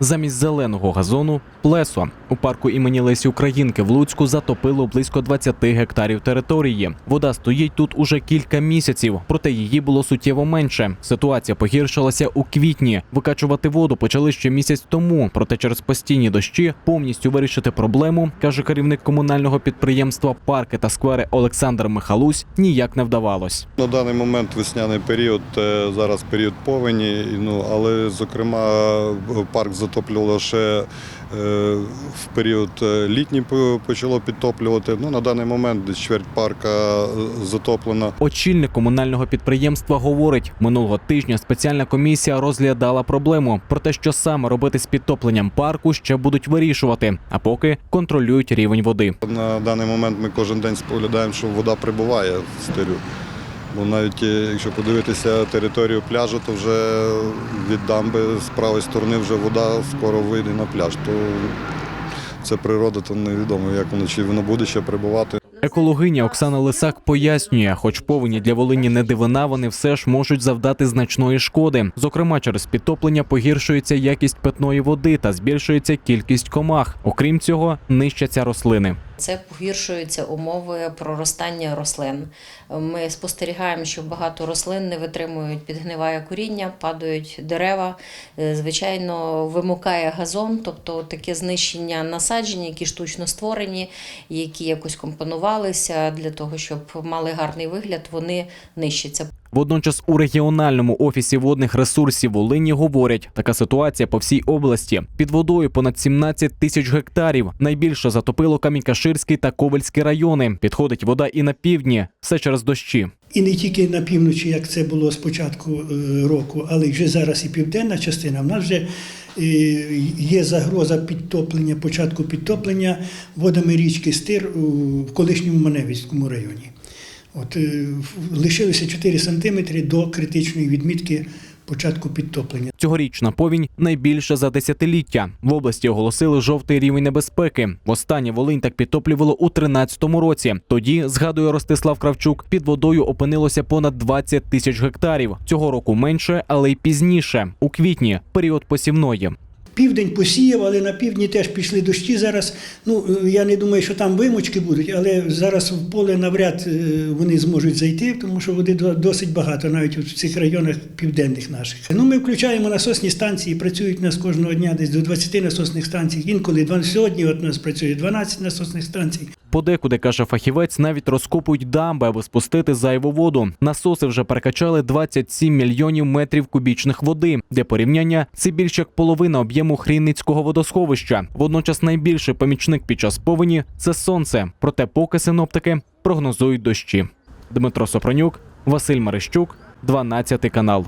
Замість зеленого газону плесо. У парку імені Лесі Українки в Луцьку затопило близько 20 гектарів території. Вода стоїть тут уже кілька місяців, проте її було суттєво менше. Ситуація погіршилася у квітні. Викачувати воду почали ще місяць тому. Проте через постійні дощі повністю вирішити проблему, каже керівник комунального підприємства Парки та сквери Олександр Михалусь, ніяк не вдавалось. На даний момент весняний період, е, зараз період повені, ну, але, зокрема, парк затоплювало ще е, в період е, літній почало підтоплювати. Ну, на даний момент десь чверть парка е, затоплена. Очільник комунального підприємства говорить, минулого тижня спеціальна комісія розглядала проблему про те, що саме робити з підтопленням парку, ще будуть вирішувати, а поки контролюють рівень води. На даний момент ми кожен день споглядаємо, що вода прибуває в стилю. Бо навіть е, якщо подивитися територію пляжу, то вже від дамби з правої сторони вже вода скоро вийде на пляж. То це природа, то невідомо, як воно чи воно буде ще прибувати. Екологиня Оксана Лисак пояснює, хоч повені для Волині не дивина, вони все ж можуть завдати значної шкоди. Зокрема, через підтоплення погіршується якість питної води та збільшується кількість комах. Окрім цього, нищаться рослини. Це погіршуються умови проростання рослин. Ми спостерігаємо, що багато рослин не витримують підгниває коріння, падають дерева. Е, Звичайно, вимукає газон, тобто таке знищення насаджень, які штучно створені, які якось компонувалися для того, щоб мали гарний вигляд, вони нищаться. Водночас у регіональному офісі водних ресурсів Волині говорять, така ситуація по всій області. Під водою понад 17 тисяч гектарів. Найбільше затопило Камінькаширський та Ковальський райони. Підходить вода і на півдні, все через дощі. І не тільки на півночі, як це було з початку е, року, але вже зараз і південна частина. В нас вже е, є загроза підтоплення, початку підтоплення водами річки Стир в колишньому Маневицькому районі. От, е, лишилося 4 сантиметри до критичної відмітки початку підтоплення. Цьогорічна повінь найбільша за десятиліття. В області оголосили жовтий рівень небезпеки. Востаннє Волинь так підтоплювало у 13-му році. Тоді, згадує Ростислав Кравчук, під водою опинилося понад 20 тисяч гектарів. Цього року менше, але й пізніше, у квітні, період посівної. Південь посіяв, але на півдні теж пішли дощі. Зараз ну я не думаю, що там вимочки будуть, але зараз в поле навряд е, вони зможуть зайти, тому що води досить багато, навіть в цих районах південних наших. Ну ми включаємо насосні станції. Працюють у нас кожного дня десь до 20 насосних станцій. Інколи 12 сьогодні. От у нас працює 12 насосних станцій. Подекуди, каже фахівець, навіть розкопують дамби, аби спустити зайву воду. Насоси вже перекачали 27 мільйонів метрів кубічних води. Для порівняння це більш як половина об'єму Хрійницького водосховища. Водночас найбільший помічник під час повені це сонце. Проте поки синоптики прогнозують дощі. Дмитро Сопронюк, Василь Марищук, 12 канал.